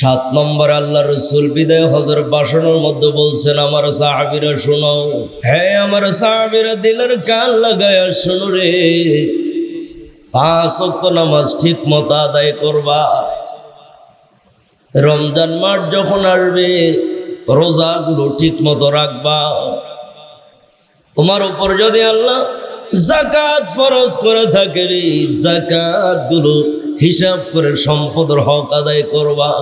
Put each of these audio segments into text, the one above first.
সাত নম্বর আল্লাহ রসুল বিদায় হজর বাসনের মধ্যে বলছেন, আমার সাহাবিরা শোনো হ্যাঁ আমার সাহাবিরা, দিলের কান লাগায় শোনো রে। পাঁচ অক্ট নামাজ ঠিক মতো আদায় করবা। রমজান মাস যখন আসবে, রোজাগুলো ঠিক মতো রাখবা। তোমার উপর যদি আল্লাহ জাকাত ফরজ করে থাকে রে জাকাতগুলো হিসাব করে সম্পদের হক আদায় করবা।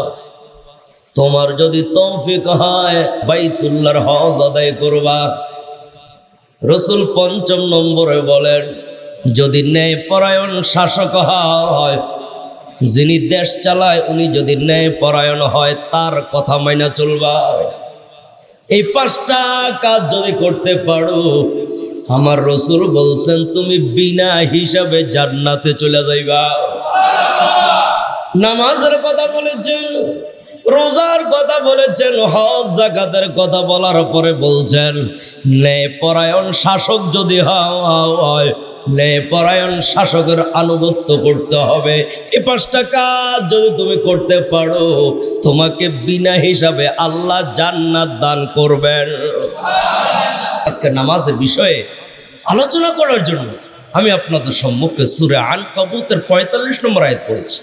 তোমার যদি তৌফিক হয়, বাইতুল্লাহর হজ আদায় করবা। রসুল পঞ্চম নম্বরে বলেন, যদি ন্যায় পরায়ণ শাসক হয়, যিনি দেশ চালায়, উনি যদি ন্যায় পরায়ণ হয়, তার কথা মাইনা চলবা। এই পাঁচটা কাজ যদি করতে পারো, আমার রসুল বলছেন, তুমি বিনা হিসাবে জান্নাতে চলে যাইবা। নামাজের কথা বলেছেন রোজার কথা বলেছেন, হজ জাকাতের কথা বলার পরে বলছেন পরায়ণ শাসক যদি হয় পরায়ণ শাসকের আনুগত্য করতে হবে। এই পাঁচটা কাজ যদি তুমি করতে পারো, তোমাকে বিনা হিসাবে আল্লাহ জান্নাত দান করবেন। আজকে নামাজের বিষয়ে আলোচনা করার জন্য আমি আপনাদের সম্মুখে সুরে আন কবুতের পঁয়তাল্লিশ নম্বর আয়াত পড়েছি।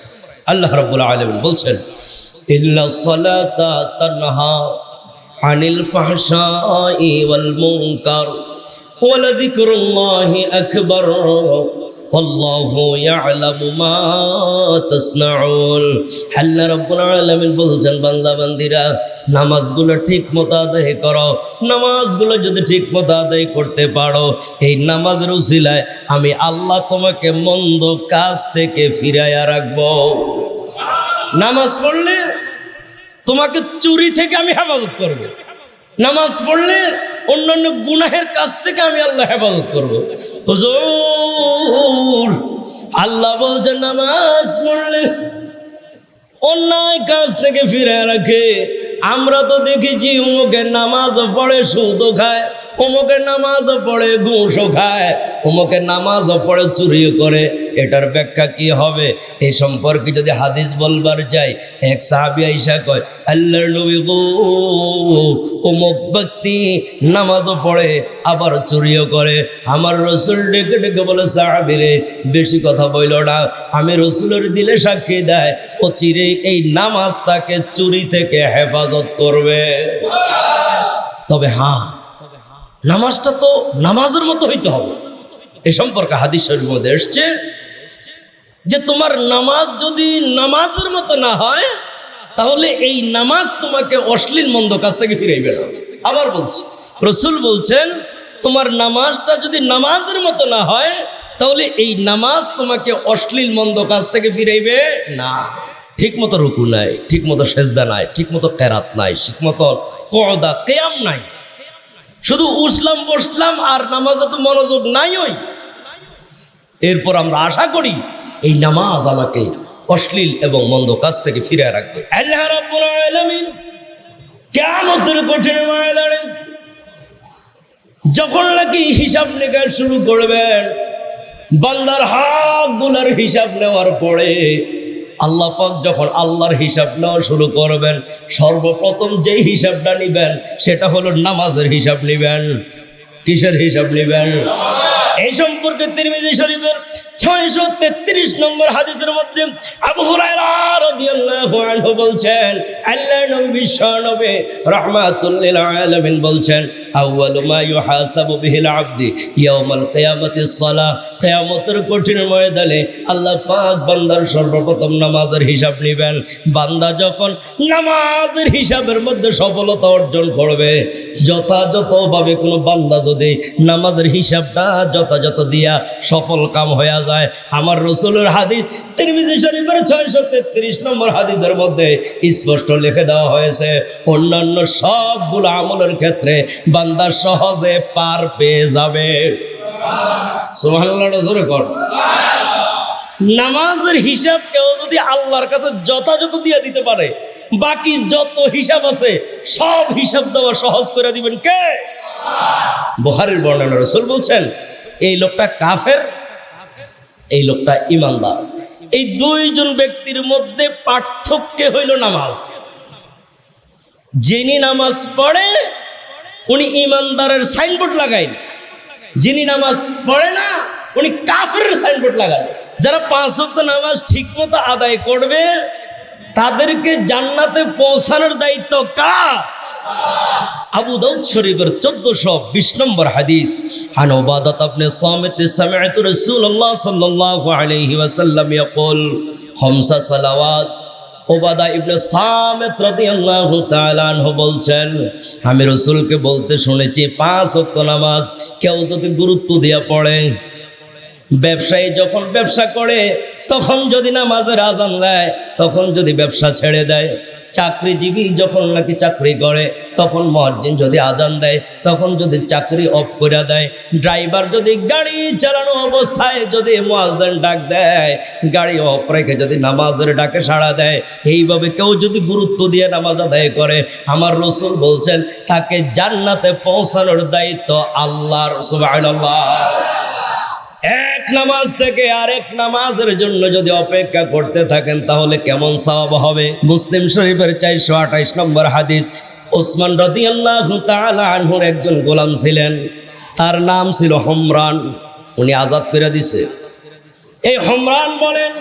আল্লাহ রব্বুল আলমিন বলছেন ইল্লা সালাতা তানহা আনিল ফাহশাই ওয়াল মুনকার ولذكر الله أكبر والله يعلم ما تصنعون আল্লাহ রাব্বুল আলামিন বলছেন বান্দা বান্দিরা নামাজগুলো ঠিক মতো আদায় করো নামাজগুলো যদি ঠিক মতো আদায় করতে পারো এই নামাজের উসিলায় আমি আল্লাহ তোমাকে মন্দ কাজ থেকে ফিরাইয়া রাখবো নামাজ পড়লে তোমাকে চুরি থেকে আমি হেফাজত করব। নামাজ পড়লে অন্যান্য গুনাহের কাছ থেকে আমি আল্লাহ হেফাজত করব। হুজুর, আল্লাহ বলছে নামাজ পড়লে অন্যায় কাজ থেকে ফিরে রাখে। আমরা তো দেখেছি উমুকের নামাজ পড়ে সুদও খায় অমুকের নামাজ পড়ে ঘুষও খায় অমুকের নামাজ পড়ে চুরিও করে। এটার ব্যাখ্যা কি হবে? এই সম্পর্কে যদি হাদিস বলবার যাই এক সাহাবি আইসা কয়, আল্লাহর নবী গো, অমুক ব্যক্তি নামাজও পড়ে, আবার চুরিও করে। আমার রসুল ডেকে ডেকে বলে, সাহাবি রে, বেশি কথা বইল না। আমি রসুলের দিলে সাক্ষী দেয়, ও চিরে এই নামাজ তাকে চুরি থেকে হেফাজত করবে। তবে হ্যাঁ নামাজটা তো নামাজের মতো হইতে হবে। এ সম্পর্কে হাদিস শরীর মধ্যে এসছে যে তোমার নামাজ যদি নামাজের মতো না হয়, তাহলে এই নামাজ তোমাকে অশ্লীল মন্দ কাছ থেকে ফিরাইবে না। আবার বলছি, রসুল বলছেন, তোমার নামাজটা যদি নামাজের মতো না হয়, তাহলে এই নামাজ তোমাকে অশ্লীল মন্দ কাছ থেকে ফিরাইবে না। ঠিক মতো রুকু নাই ঠিক মতো সেজদা নাই ঠিক মতো কেরাত নাই ঠিক মতো কদা কেয়াম নাই। শুধু উসলাম বসলাম আর নামাজে তো মনোযোগ নাই ওই এরপর আমরা আশা করি এই নামাজ আমাকে অশ্লীল এবং মন্দ কাজ থেকে ফিরে রাখবে। যখন নাকি হিসাব নিকাশ শুরু করবেন, বান্দার হাতগুলার হিসাব নেওয়ার পরে আল্লাহ পাক যখন আল্লাহর হিসাব নেওয়া শুরু করবেন, সর্বপ্রথম যেই হিসাবটা নিবেন, সেটা হলো নামাজের হিসাব নিবেন। কিসের হিসাব নিবেন? এই সম্পর্কে তিরমিজি শরীফের ছয়শো তেত্রিশ নম্বর হাদিসের মধ্যে আবু হুরায়রা রাদিয়াল্লাহু আনহু বলছেন আল্লাহ নবী বিশ্ব নবী রাহমাতুল আলামিন বলছেন মা ইউহাসাবু বিহিল ইয়াউমাল সালাহ। কিয়ামতের কঠিন ময়দানে আল্লাহ পাক বান্দার সর্বপ্রথম নামাজের হিসাব নেবেন। বান্দা যখন নামাজের হিসাবের মধ্যে সফলতা অর্জন করবে, যথাযথভাবে কোনো বান্দা যদি নামাজের হিসাবটা যথাযথ দিয়া সফল কাম হয়ে যায় আমার রসুলের হাদিস, তিরমিজি শরীফের ছয়শো তেত্রিশ নম্বর হাদিসের মধ্যে স্পষ্ট লিখে দেওয়া হয়েছে, অন্যান্য সবগুলো আমলের ক্ষেত্রে বান্দা সহজে পার পেয়ে যাবে। নামাজের হিসাব কেউ যদি আল্লাহর কাছে যথাযথ দিয়ে দিতে পারে, বাকি যত হিসাব আছে, সব হিসাব দেওয়া সহজ করে দিবেন কে? বুখারীর বর্ণনা রসুল বলছেন, এই লোকটা কাফের এই লোকটা ইমানদার। এই দুইজন ব্যক্তির মধ্যে পার্থক্য হইল নামাজ। যিনি নামাজ পড়ে, উনি ইমানদারের সাইনবোর্ড লাগাইন যিনি নামাজ পড়ে না, উনি কাফের সাইনবোর্ড লাগান যারা পাঁচ ওয়াক্ত নামাজ ঠিক মতো আদায় করবে, তাদেরকে জান্নাতে পৌঁছানোর দায়িত্ব কার? আবু দাউদ শরীফের 1420 নম্বর হাদিস আন উবাদাত ইবনে সামিত সামিআতু রাসূলুল্লাহ সাল্লাল্লাহু আলাইহি ওয়াসাল্লাম ইয়াকুল, খামসা সালাওয়াত। ওবাদা ইবনে সামিত রাদিয়াল্লাহু তাআলা আনহু বলছেন, আমি রাসূলকে বলতে শুনেছি পাঁচ ওয়াক্ত নামাজ, কেউ যদি গুরুত্ব দিয়ে পড়ে ব্যবসায়ী যখন ব্যবসা করে, তখন যদি নামাজের আজান দেয়, তখন যদি ব্যবসা ছেড়ে দেয়, চাকরিজীবী যখন নাকি চাকরি করে, তখন মহাজিন যদি আজান দেয়, তখন যদি চাকরি অফ করে দেয়, ড্রাইভার যদি গাড়ি চালানো অবস্থায় যদি মহাজন ডাক দেয়, গাড়ি অফ রেখে যদি নামাজের ডাকে সাড়া দেয়, এইভাবে কেউ যদি গুরুত্ব দিয়ে নামাজ আদায় করে, আমার রসুল বলছেন, তাকে জান্নাতে পৌঁছানোর দায়িত্ব আল্লাহর সুবহানাল্লাহ। এক নামাজ থেকে আরেক নামাজের জন্য যদি অপেক্ষা করতে থাকেন, তাহলে কেমন সওয়াব হবে? মুসলিম শরীফের চারশো আঠাইশ নম্বর হাদিস, ওসমান আল্লাহ আনহুর একজন গোলাম ছিলেন। তার নাম ছিল হমরান। উনি আজাদ করে দিছে। এই হমরান বলেন,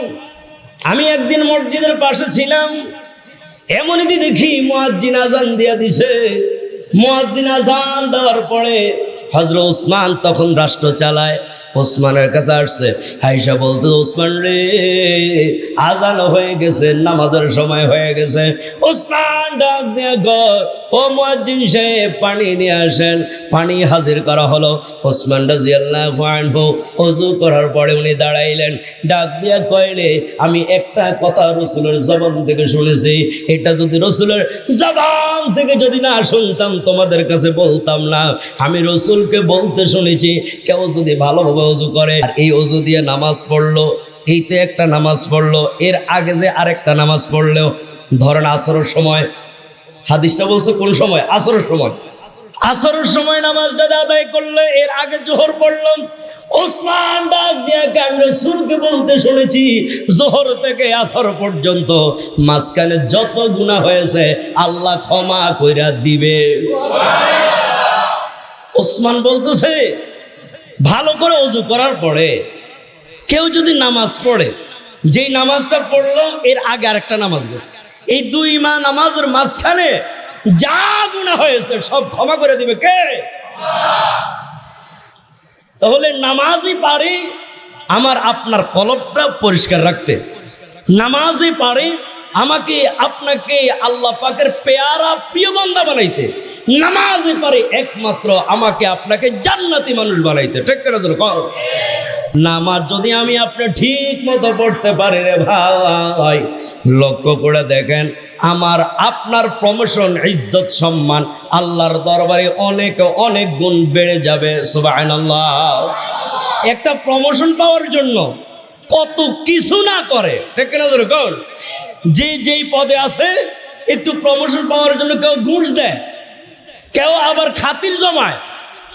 আমি একদিন মসজিদের পাশে ছিলাম। এমনই দেখি মুয়াজ্জিন আজান দিয়া দিছে। মুয়াজ্জিন আজান দেওয়ার পরে হজরত ওসমান তখন রাষ্ট্র চালায়। ওসমানের কাছে আসছে। হাইসা বলতে, ওসমান রে, আজান হয়ে গেছে, নামাজের সময় হয়ে গেছে। ওসমান, ডাক ও মুয়াজ্জিন সাহেব, পানি নিয়ে আসেন। পানি হাজির করা হলো। ওসমান রাজিয়াল্লাহু আনহু অজু করার পরে উনি দাঁড়াইলেন। ডাক দিয়া কইলে, আমি একটা কথা রসুলের জবান থেকে শুনেছি। এটা যদি রসুলের জবান থেকে যদি না শুনতাম, তোমাদের কাছে বলতাম না। আমি রসুলকে বলতে শুনেছি, কেউ যদি ভালোভাবে অজু করে। আর এই অজু দিয়ে নামাজ পড়ল। এই তো একটা নামাজ পড়ল। এর আগে যে আরেকটা নামাজ পড়লেও, ধরেন আসরের সময় হাদিসটা বলছে কোন সময়? আসরের সময়। আসরের সময় নামাজটা আদায় করলে, এর আগে জোহর পড়লাম। ওসমান থেকে আসর পর্যন্ত মাঝখানে যত হয়েছে, আল্লাহ ক্ষমা কইরা দিবে। বলতেছে, ভালো করে অজু করার পরে কেউ যদি নামাজ পড়ে, যেই নামাজটা পড়ল, এর আগে আরেকটা নামাজ গেছে। এই দুই মা নামাজের মাঝখানে যা গুণা হয়েছে সব ক্ষমা করে দিবে কে? তাহলে নামাজই পারি আমার আপনার কলবটা পরিষ্কার রাখতে। নামাজই পারি আমাকে আপনাকে আল্লাহ পাকের পেয়ারা প্রিয় বান্দা বানাইতে। নামাজই পারে একমাত্র আমাকে আপনাকে জান্নাতি মানুষ বানাইতে। ঠিক করে কর? নামাজ যদি আমি আপনি ঠিক মতো পড়তে পারি রে ভাই, লক্ষ্য করে দেখেন, আমার আপনার প্রমোশন ইজ্জত, সম্মান আল্লাহর দরবারে অনেক অনেক গুণ বেড়ে যাবে, সুবহানাল্লাহ। একটা প্রমোশন পাওয়ার জন্য কত কিছু না করে, ঠিক না কর যে যেই পদে আছে, একটু প্রমোশন পাওয়ার জন্য কেউ ঘুষ দেয়, কেউ আবার খাতির জমায়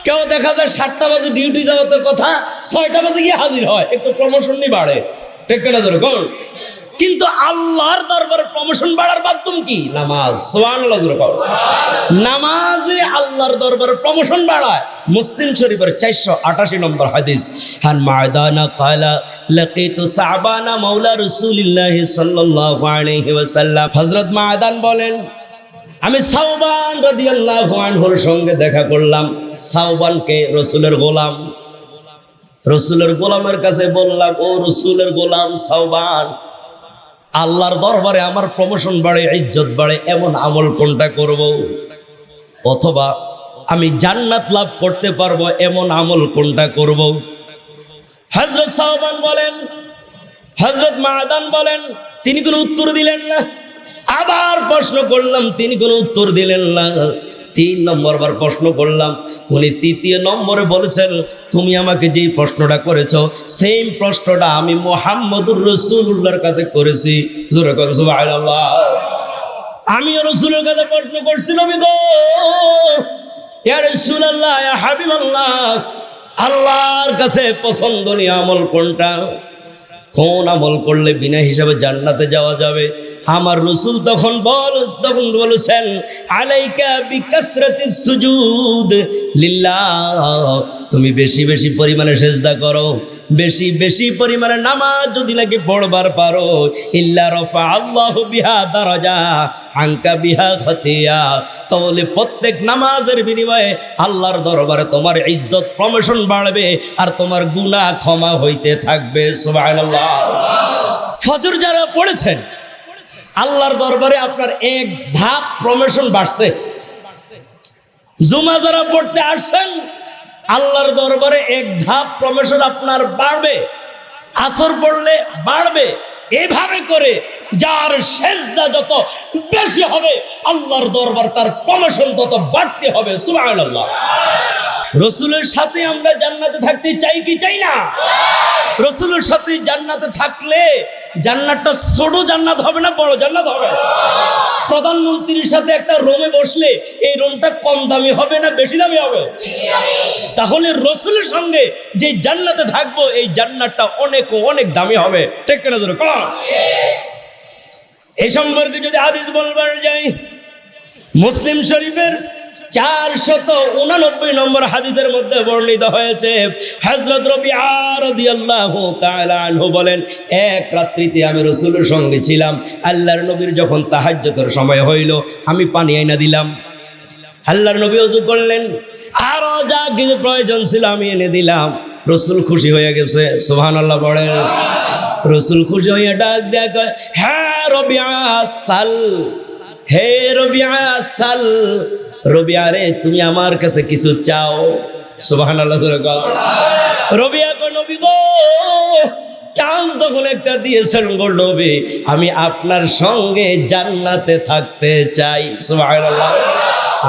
কেউ দেখা যায় সাতটা বাজে ডিউটি যাওয়াতে কথা, ছয়টা বাজে গিয়ে হাজির হয়। একটু প্রমোশন নিয়ে বাড়ে। না ধরো কর কিন্তু আল্লাহর দরবারে প্রমোশন বাড়ার মাধ্যম কি? নামাজ। সোয়ান নামাজে আল্লাহর দরবারে প্রমোশন বাড়ায়। মুসলিম শরীফের চারশো আটাশি নম্বর হাদিস। হান মায়দানা কালা লাকিতু সাবানা মাওলা রাসূলুল্লাহ সাল্লাল্লাহু আলাইহি ওয়াসাল্লাম। হযরত মায়দান বলেন আমি সাউবান রাদিয়াল্লাহু আনহুর সঙ্গে দেখা করলাম সাউবানকে রসুলের গোলাম রসুলের গোলামের কাছে বললাম, ও রসুলের গোলাম সাউবান আল্লাহর দরবারে আমার প্রমোশন বাড়ে, ইজ্জত বাড়ে, এমন আমল কোনটা করব। অথবা আমি জান্নাত লাভ করতে পারব, এমন আমল কোনটা করব। হজরত সাহবান বলেন হজরত মাদান বলেন, তিনি কোনো উত্তর দিলেন না আবার প্রশ্ন করলাম, তিনি কোনো উত্তর দিলেন না। তিন নম্বর বার প্রশ্ন করলাম, উনি তৃতীয় নম্বরে বলেছেন, তুমি আমাকে যেই প্রশ্নটা করেছ, সেম প্রশ্নটা আমি মোহাম্মদুর রসুল্লাহর কাছে করেছি। আমিও রসুলের কাছে প্রশ্ন করছি নবী গো রাসূলুল্লাহ, ইয়া হাবিবাল্লাহ, আল্লাহর কাছে পছন্দনীয় আমল কোনটা? কোন আমল করলে বিনা হিসাবে জান্নাতে যাওয়া যাবে? আমার রসুল তখন বল, তখন বলেছেন, আলাইকা বিকাসরাতি সুজুদ, লিল্লাহ, তুমি বেশি বেশি পরিমাণে সেজদা করো। বেশি বেশি পরিমাণে নামাজ যদি লাগে পড়বার পারো। ইল্লা রফা আল্লাহ বিহা দারাজা আঙ্কা বিহা খতিয়া। তাহলে প্রত্যেক নামাজের বিনিময়ে আল্লাহর দরবারে তোমার ইজ্জত প্রমোশন বাড়বে আর তোমার গুনাহ ক্ষমা হইতে থাকবে। সুবহানাল্লাহ। ফজর যারা পড়েছেন, আল্লাহর দরবারে আপনার এক ধাপ প্রমোশন বাড়ছে। জুমা যারা পড়তে আসছেন আল্লাহর দরবারে এক ধাপ প্রমোশন আপনার বাড়বে, আসর পড়লে বাড়বে। এভাবে করে যার সেজদা যত বেশি হবে, আল্লাহর দরবার তার প্রমোশন তত বাড়তে হবে, সুবহানাল্লাহ। রসুলের সাথে আমরা জান্নাতে থাকতে চাই কি চাই না? রসুলের সাথে জান্নাতে থাকলে জান্নাতটা ছোট জান্নাত হবে না বড় জান্নাত হবে? প্রধানমন্ত্রীর সাথে একটা রোমে বসলে এই রোমটা কম দামি হবে না বেশি দামি হবে? তাহলে রসুলের সঙ্গে যে জান্নাতে থাকব, এই জান্নাতটা অনেক অনেক দামি হবে। ঠিক কিনা কম এই সম্পর্কে যদি হাদিস বলবার যাই, মুসলিম শরীফের চার শত উনানব্বই নম্বর হাদিসের মধ্যে বর্ণিত হয়েছে। হজরত রবি আল্লাহ আনহু বলেন, এক রাত্রিতে আমি রসুলের সঙ্গে ছিলাম। আল্লাহর নবীর যখন তাহাজ্যতের সময় হইল, আমি পানি আইনা দিলাম। আল্লাহর নবী অজু করলেন, আরও যা কিছু প্রয়োজন ছিল আমি এনে দিলাম। রসুল খুশি হয়ে গেছে সোহান আল্লাহ বলেন। রসুল খুশি হয়ে ডাক কয় হ্যাঁ রবিয়া সাল, হে রবিয়া সাল রবিয়া রে তুমি আমার কাছে কিছু চাও। আল্লাহ রবিয়া কো নবী গো, চান্স তখন একটা দিয়েছেন গো নবী। আমি আপনার সঙ্গে জান্নাতে থাকতে চাই। সুবহানাল্লাহ।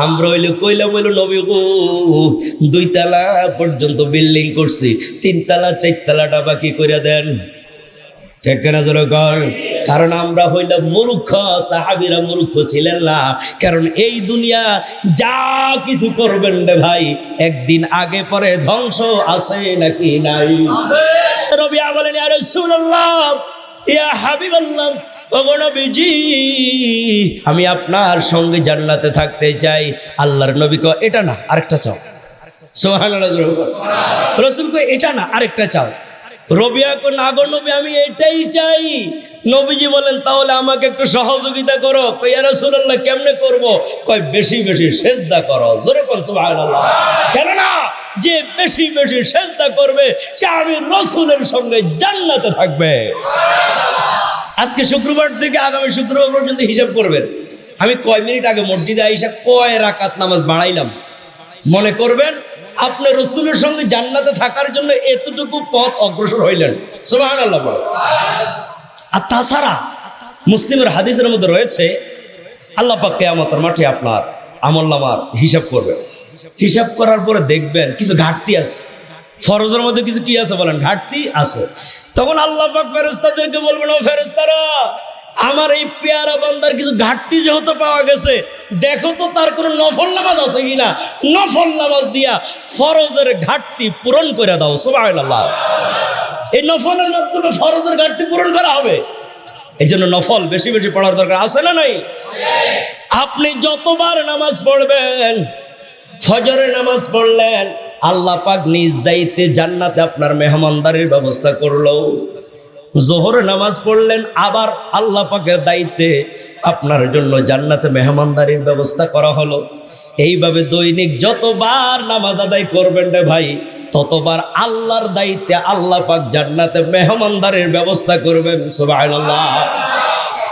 আমরা হইলে কইলা বইল নবী গো দুই তালা পর্যন্ত বিল্ডিং করছি তিন তালা চার তালাটা বাকি করে দেন। ঠিক না কারণ আমরা হইলাম মূর্খ সাহাবিরা মূর্খ ছিলেন না। কারণ এই দুনিয়া যা কিছু করবেন রে ভাই একদিন আগে পরে ধ্বংস আছে নাকি নাই? রবিয়া বলেন আরে শুনলাম ইয়া হাবিব আল্লাহ নবীজি আমি আপনার সঙ্গে জান্নাতে থাকতে চাই। আল্লাহর নবী ক এটা না আরেকটা চাও। সোহান রসুল কো এটা না আরেকটা চাও। রবিয়া নাগর নবী, আমি এটাই চাই। নবীজি বলেন, তাহলে আমাকে একটু সহযোগিতা করো। কই ইয়া রাসূলুল্লাহ, কেমনে করব? কয়, বেশি বেশি সেজদা করো। জোরে কেন না যে বেশি বেশি সেজদা করবে, সে আমি রসুলের সঙ্গে জান্নাতে থাকবে। আজকে শুক্রবার থেকে আগামী শুক্রবার পর্যন্ত হিসাব করবেন। আমি কয় মিনিট আগে মসজিদে আইসা কয় রাকাত নামাজ বাড়াইলাম? মনে করবেন? আপনি রসুলের সঙ্গে জান্নাতে থাকার জন্য এতটুকু পথ অগ্রসর হইলেন। সুবাহ আল্লাহ আর তাছাড়া মুসলিমের হাদিসের মধ্যে রয়েছে, আল্লাহ পাক কেয়ামতের মাঠে আপনার আমল্লামার হিসাব করবেন। হিসাব করার পরে দেখবেন কিছু ঘাটতি আছে। ফরজের মধ্যে কিছু কি আছে বলেন? ঘাটতি আছে। তখন আল্লাহ পাক ফেরেস্তাদেরকে বলবেন, ও ফেরেস্তারা আমার এই পেয়ারা বান্দার কিছু ঘাটতি যেহেতু পাওয়া গেছে, দেখো তো তার কোনো নফল নামাজ আছে কিনা? নফল নামাজ দিয়া ফরজের ঘাটতি পূরণ করে দাও সবাই এই নফলের মাধ্যমে ফরজের ঘাটতি পূরণ করা হবে। এই জন্য নফল বেশি বেশি পড়ার দরকার আছে না নাই? আপনি যতবার নামাজ পড়বেন, ফজরে নামাজ পড়লেন, আল্লাহ পাক নিজ দায়িত্বে জান্নাতে আপনার মেহমানদারির ব্যবস্থা করল। জোহরে নামাজ পড়লেন, আবার আল্লাহ পাকের দায়িত্বে আপনার জন্য জান্নাতে মেহমানদারির ব্যবস্থা করা হলো। এইভাবে দৈনিক যতবার নামাজ আদায় করবেন রে ভাই, ততবার আল্লাহর দায়িত্বে আল্লাহ পাক জান্নাতে মেহমানদারির ব্যবস্থা করবেন, সুবহানাল্লাহ।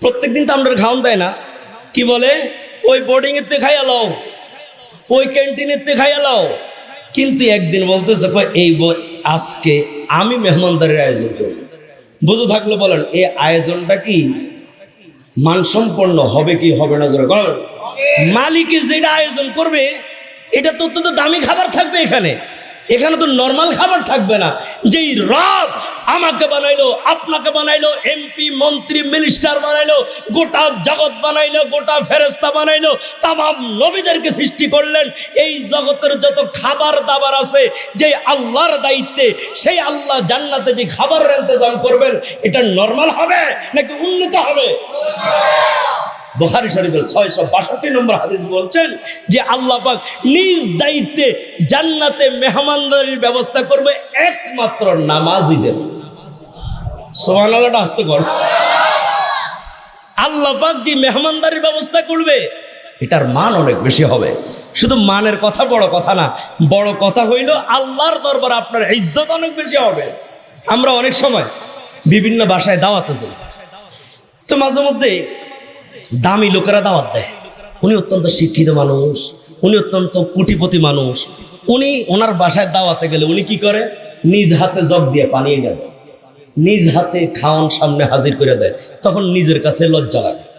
প্রত্যেকদিন তো আমরা খাওয়ান দেয় না। কি বলে? ওই বোর্ডিংয়ের তে খাইয়া লও। ওই ক্যান্টিনের তে খাইয়া লও। কিন্তু একদিন বলতেছে এই আজকে আমি মেহমানদারের আয়োজন করব। বুঝে থাকলে বলেন এই আয়োজনটা কি? মানসম্পন্ন হবে কি হবে না? জোরে বলেন। মালিক যেটা আয়োজন করবে, এটা তো তো দামি খাবার থাকবে এখানে। এখানে তো নর্মাল খাবার থাকবে না। যেই রব আমাকে বানাইলো, আপনাকে বানাইলো এমপি মন্ত্রী মিনিস্টার বানাইলো, গোটা জগৎ বানাইলো, গোটা ফেরেস্তা বানাইলো, তামাম নবীদেরকে সৃষ্টি করলেন। এই জগতের যত খাবার দাবার আছে, যে আল্লাহর দায়িত্বে, সেই আল্লাহ জান্নাতে যে খাবারের ইন্তজাম করবেন, এটা নর্মাল হবে নাকি উন্নত হবে? বোখারি শরীফের ছয়শো বাষট্টি নম্বর হাদিস বলছেন যে আল্লাহ পাক নিজ দায়িত্বে জান্নাতে মেহমানদারির ব্যবস্থা করবে একমাত্র নামাজিদের সোহান আল্লাহটা আসতে কর। আল্লাহ পাক যে মেহমানদারির ব্যবস্থা করবে, এটার মান অনেক বেশি হবে। শুধু মানের কথা বড় কথা না, বড় কথা হইল আল্লাহর দরবার আপনার ইজ্জত অনেক বেশি হবে। আমরা অনেক সময় বিভিন্ন বাসায় দাওয়াতে যাই। তো মাঝে মধ্যে দামি লোকেরা দাওয়াত দেয়। উনি অত্যন্ত শিক্ষিত মানুষ, উনি অত্যন্ত কোটিপতি মানুষ। উনি ওনার বাসায় দাওয়াতে গেলে উনি কি করে? নিজ হাতে জগ দিয়ে পানি এনে দেয়। নিজ হাতে খাওয়ান সামনে হাজির করে দেয়। তখন নিজের কাছে লজ্জা লাগে।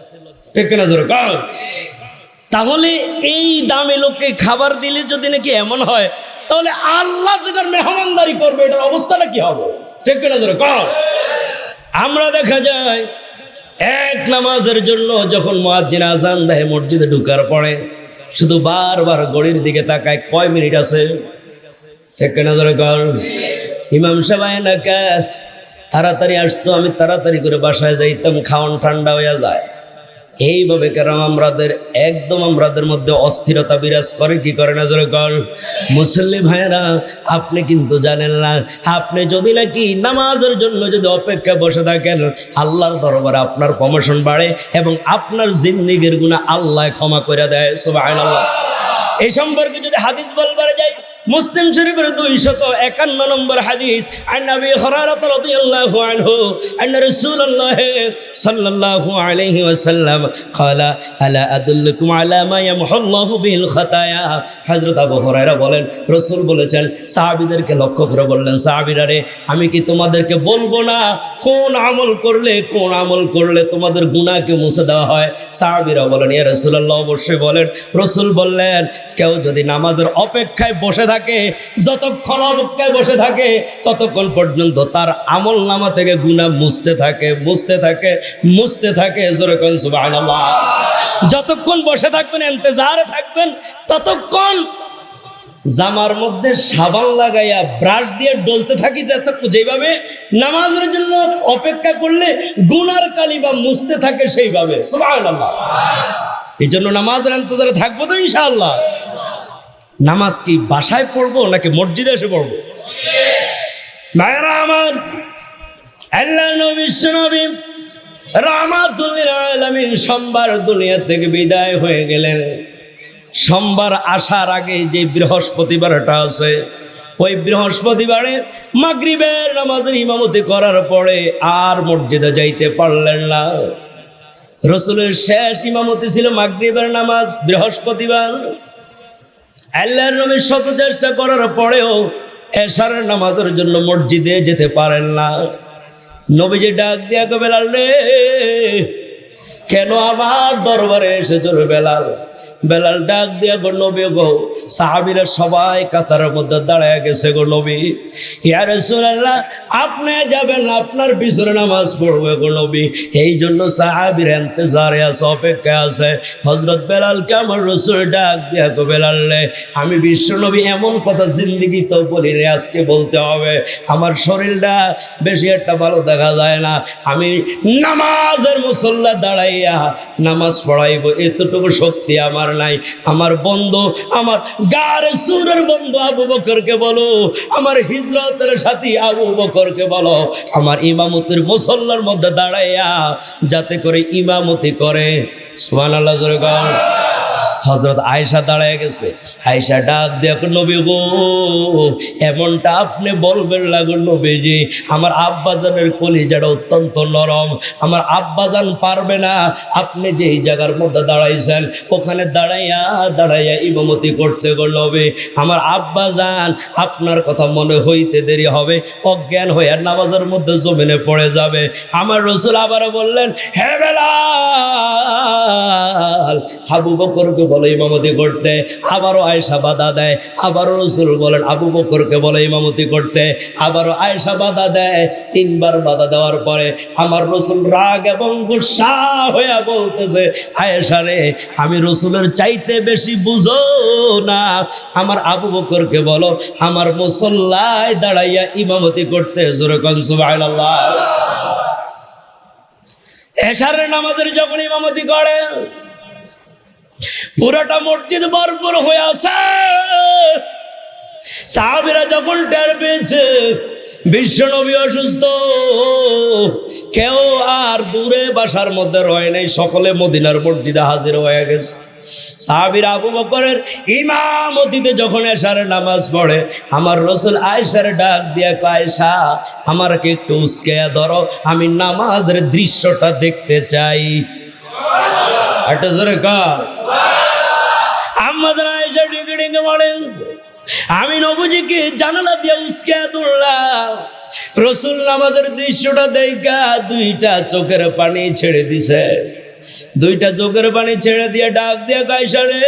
ঠিক জোরে তাহলে এই দামে লোককে খাবার দিলে যদি নাকি এমন হয়, তাহলে আল্লাহ যেটার মেহমানদারি করবে, এটার অবস্থাটা কি হবে? ঠিক জোরে আমরা দেখা যায় এক নামাজের জন্য যখন মোয়াজ্জিন আজান দেয় মসজিদে ঢুকার পরে শুধু বারবার গড়ির দিকে তাকায়, কয় মিনিট আছে? ঠিক ধরে ইমাম সাহেব না তাড়াতাড়ি আসতো, আমি তাড়াতাড়ি করে বাসায় যাইতাম খাওয়ান ঠান্ডা হয়ে যায়। এইভাবে কারণ আমরাদের, একদম আমরাদের মধ্যে অস্থিরতা বিরাজ করে, কি করে না জোরে কর মুসল্লি ভাইয়েরা, আপনি কিন্তু জানেন না, আপনি যদি নাকি নামাজের জন্য যদি অপেক্ষা বসে থাকেন, আল্লাহর দরবারে আপনার প্রমোশন বাড়ে এবং আপনার জিন্দিগির গুণা আল্লাহ ক্ষমা করে দেয়, সুবহানাল্লাহ। এই সম্পর্কে যদি হাদিস বলবারে যাই মুসলিম শরীফের দুইশত একান্ন নম্বর হাদিস লক্ষ্য করে বললেন আমি কি তোমাদেরকে বলব না? কোন আমল করলে, কোন আমল করলে তোমাদের গুণাকে মুছে দেওয়া হয়? সাহাবিরা বলেন, ইয়া রাসূলুল্লাহ, অবশ্যই বলেন। রসুল বললেন, কেউ যদি নামাজের অপেক্ষায় বসে থাকে, যতক্ষণ অপেক্ষায় বসে থাকে, ততক্ষণ পর্যন্ত তার আমল নামা থেকে গুনাহ মুছতে থাকে মুছতে থাকে মুছতে থাকে কোন সুবহানাল্লাহ। যতক্ষণ বসে থাকবেন, ইন্তজারে থাকবেন, ততক্ষণ জামার মধ্যে সাবান লাগাইয়া ব্রাশ দিয়ে ডলতে থাকি যাতে যেভাবে নামাজের জন্য অপেক্ষা করলে গুনার কালি বা মুছতে থাকে সেইভাবে। এই জন্য নামাজের ইন্তজারে থাকব তো ইনশাআল্লাহ। নামাজ কি বাসায় পড়ব নাকি মসজিদে এসে পড়ব? মায়েরা আমার, আল্লাহ নবী নবী রামাতুল সোমবার দুনিয়া থেকে বিদায় হয়ে গেলেন। সোমবার আসার আগে যে বৃহস্পতিবারটা আছে, ওই বৃহস্পতিবারে মাগরিবের নামাজের ইমামতি করার পরে আর মসজিদে যাইতে পারলেন না। রসুলের শেষ ইমামতি ছিল মাগরিবের নামাজ, বৃহস্পতিবার। আল্লাহর নবী শত চেষ্টা করার পরেও এশার নামাজের জন্য মসজিদে যেতে পারেন না। নবীজি ডাক দিয়া গো বেলাল রে, কেন আমার দরবারে এসেছিল বেলাল? বেলাল ডাক দিয়া গো নবী গো, সাহাবিরা সবাই কাতারের মধ্যে দাঁড়ায় গেছে গো নবী। ইয়া রাসূলুল্লাহ, আপনি যাবেন, আপনার পিছনে নামাজ পড়বে গো নবী। এই জন্য সাহাবির ইন্তজারে আছে অপেক্ষা আছে। হযরত বেলালকে আমার রাসূল ডাক দিয়া গো বেলাল রে, আমি বিশ্ব নবী, এমন কথা জিন্দগি তো বলি রে, আজকে বলতে হবে। আমার শরীরটা বেশি একটা ভালো দেখা যায় না। আমি নামাজের মুসল্লা দাঁড়াইয়া নামাজ পড়াইব, এতটুকু শক্তি আমার নাই। আমার বন্ধু, আমার গার সুরের বন্ধু আবু বকরকে বলো, আমার হিজরতের সাথী আবু বকরকে বলো, আমার ইমামতির মুসল্লার মধ্যে দাঁড়াইয়া যাতে করে ইমামতি করে। সুবহানাল্লাহ, জোরে হজরত আয়সা দাঁড়ায় গেছে। আয়সা ডাক দেখ, নবী গো, এমনটা আপনি বলবেন লাগো যে আমার আব্বাজানের কলিজাটা অত্যন্ত নরম। আমার আব্বাজান পারবে না। আপনি যে এই জায়গার মধ্যে দাঁড়াইছেন, ওখানে দাঁড়াইয়া দাঁড়াইয়া ইমামতি করতে গো নবী। আমার আব্বাজান, আপনার কথা মনে হইতে দেরি হবে। অজ্ঞান হয়ে নামাজের মধ্যে জমিনে পড়ে যাবে। আমার রসুল আবার বললেন, হে বেলাল, আবু বকরকে বলে ইমামতি করতে, আবারও আয়সা বাধা দেয়, আবারও রসুল বলেন, আবু বকরকে বলে ইমামতি করতে, আবারও আয়সা বাধা দেয়। তিনবার বাধা দেওয়ার পরে আমার রসুল রাগ এবং গুসা হইয়া বলতেছে, আয়েশা রে, আমি রসুলের চাইতে বেশি বুঝো না। আমার আবু বকরকে বলো, আমার মুসল্লায় দাঁড়াইয়া ইমামতি করতে, জোরে কনসুবাইল্লাহ এশারের নামাজের যখন ইমামতি করে পুরোটা মসজিদ ভরপুর হয়ে আসে সাহাবিরা যখন টের পেয়েছে বিশ্বনবী অসুস্থ, কেউ আর দূরে বাসার মধ্যে রয় নাই, সকলে মদিনার মসজিদে হাজির হয়ে গেছে। সাহাবির আবু বকরের ইমামতিতে যখন এসার নামাজ পড়ে, আমার রসুল আয়সার ডাক দিয়া আয়সা আমারকে একটু উস্কে ধরো, আমি নামাজের দৃশ্যটা দেখতে চাই। একটা জোরে কার। আমাদের আয়সা ডিঙ্গে বলেন আমি নবজিকে জানালা দিয়ে উস্কে তুললাম। রসুল নামাজের দৃশ্যটা দেখা দুইটা চোখের পানি ছেড়ে দিছে। দুইটা চোখের পানি ছেড়ে দিয়ে ডাক দিয়ে গাইসা রে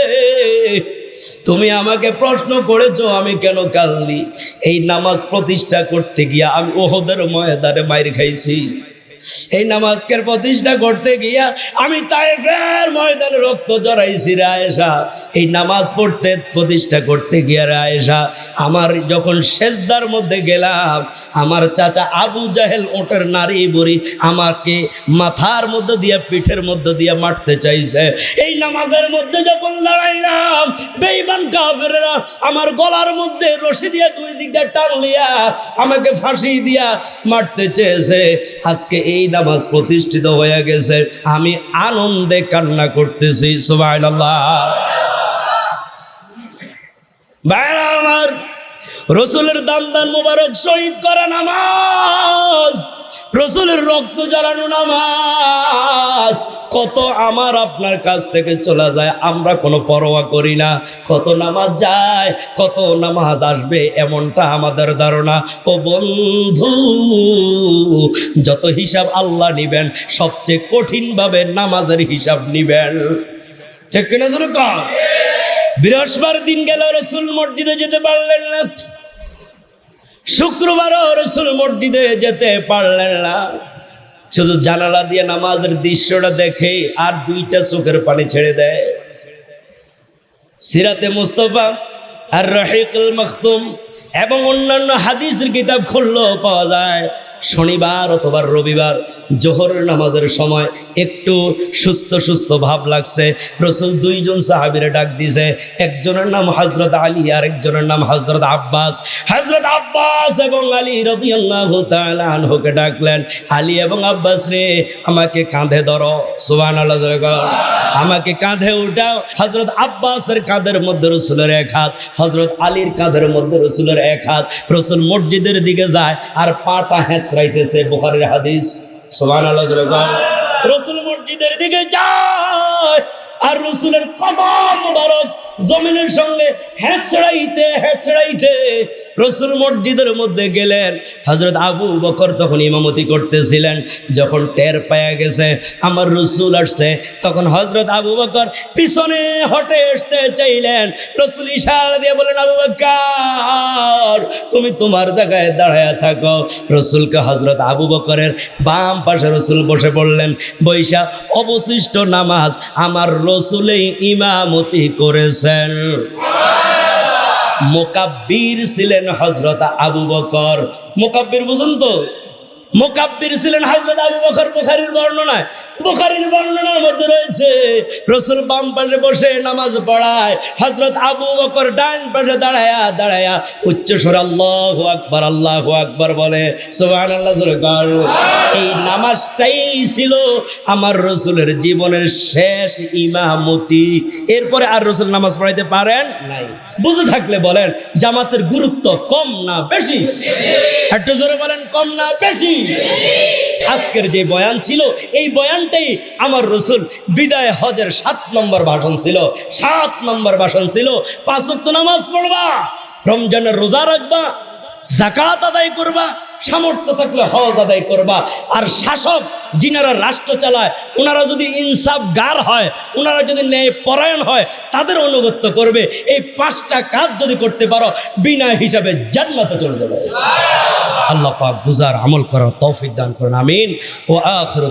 তুমি আমাকে প্রশ্ন করেছ, আমি কেন কালনি এই নামাজ প্রতিষ্ঠা করতে গিয়া আমি ওহদের ময়দানে মাইর খাইছি। এই নামাজকের প্রতিষ্ঠা করতে গিয়া আমি তাইফের ময়দানে রক্ত জড়াইছি রে আয়েশা। এই নামাজ পড়তে প্রতিষ্ঠা করতে গিয়া রে আয়েশা, আমার যখন সেজদার মধ্যে গেলাম, আমার চাচা আবু জাহেল ওটের নারী বুড়ি আমাকে মাথার মধ্যে দিয়ে, পিঠের মধ্যে দিয়ে মারতে চাইছে। এই নামাজের মধ্যে যখন দাঁড়াইলাম বেইমান কাফেরেরা আমার গলার মধ্যে রশি দিয়ে দুই দিক দিয়ে টানলিয়া আমাকে ফাঁসি দিয়া মারতে চেয়েছে। আজকে এই নামাজ প্রতিষ্ঠিত হয়ে গেছে। আমি আনন্দে কান্না করতেছি সুবহানাল্লাহ। আল্লাহ আমার রসুলের দান দান মোবারক শহীদ করা নামাজ। রসুলের রক্ত জ্বালানো নামাজ। কত আমার আপনার কাছ থেকে চলে যায়, আমরা কোনো পরোয়া করি না। কত নামাজ যায়, কত নামাজ আসবে, এমনটা আমাদের ধারণা। ও বন্ধু, যত হিসাব আল্লাহ নিবেন, সবচেয়ে কঠিনভাবে নামাজের হিসাব নিবেন। ঠিক কিনা কর বৃহস্পতিবার দিন গেল, রসুল মসজিদে যেতে পারলেন না। শুক্রবারও রসুল মসজিদে যেতে পারলেন না। শুধু জানালা দিয়ে নামাজের দৃশ্যটা দেখে আর দুইটা চোখের পানি ছেড়ে দেয়। সিরাতে মুস্তফা, আর রহিকুল মখতুম এবং অন্যান্য হাদিসের কিতাব খুললেও পাওয়া যায়। শনিবার অথবা রবিবার জোহরের নামাজের সময় একটু সুস্থ সুস্থ ভাব লাগছে। রসুল দুইজন সাহাবিরে ডাক দিছে, একজনের নাম হজরত আলী আর একজনের নাম হজরত আব্বাস। হজরত আব্বাস এবং আলী রদিয়াল্লাহু ডাকলেন, আলী এবং আব্বাস রে, আমাকে কাঁধে ধরো। কর। আমাকে কাঁধে উঠাও। হজরত আব্বাসের কাঁধের মধ্যে রসুলের এক হাত হজরত আলীর কাঁধের মধ্যে রসুলের এক হাত। রসুল মসজিদের দিকে যায় আর পাটা হেঁচড়াইতেছে বুখারের হাদিস। সোমান আল্লাহ রসুল মসজিদের দিকে যায় আর রসুলের কদম বারক জমিনের সঙ্গে হেঁচড়াইতে হেঁচড়াইতে রসুল মসজিদের মধ্যে গেলেন। হজরত আবু বকর তখন ইমামতি করতেছিলেন। যখন টের পায়া গেছে, আমার রসুল আসছে। তখন হজরত আবু বকর পিছনে হটে আসতে চাইলেন। রসুল ইশারা দিয়ে বলেন আবু বকর, তুমি তোমার জায়গায় দাঁড়ায় থাকো। রসুলকে হজরত আবু বকরের বাম পাশে রসুল বসে পড়লেন। বৈশা, অবশিষ্ট নামাজ আমার রসুলেই ইমামতি করেছেন। মোকাব্বির ছিলেন হজরত আবু বকর। মোকাব্বির বুঝুন তো? মোকাব্বির ছিলেন হাজরত আবু বকর বুখারীর বর্ণনায়। বুখারীর বর্ণনার মধ্যে রয়েছে, রসুল বাম পাশে বসে নামাজ পড়ায় হজরত আবু বকর ডান পাশে দাঁড়ায়া দাঁড়ায়া উচ্চ স্বর আল্লাহ আকবার আল্লাহ আকবার বলে সোহান আল্লাহ এই নামাজটাই ছিল আমার রসুলের জীবনের শেষ ইমামতি। এরপরে আর রসুল নামাজ পড়াইতে পারেন নাই। বুঝে থাকলে বলেন, জামাতের গুরুত্ব কম না বেশি? একটু জোরে বলেন, কম না বেশি? আজকের যে বয়ান ছিল, এই বয়ানটাই আমার রসুল বিদায় হজের সাত নম্বর ভাষণ ছিল। সাত নম্বর ভাষণ ছিল পাঁচক্ত নামাজ পড়বা, রমজানের রোজা রাখবা জাকাত আদায় করবা সামর্থ্য থাকলে হজ আদায় করবা। আর শাসক যিনারা রাষ্ট্র চালায় ওনারা যদি ইনসাফ গার হয় ওনারা যদি ন্যায় পরায়ণ হয়, তাদের অনুগত্য করবে। এই পাঁচটা কাজ যদি করতে পারো, বিনা হিসাবে জান্নাতে চলে যাবে। আল্লাহ পাক বুজার আমল করার তৌফিক দান করুন, আমিন। ও আখর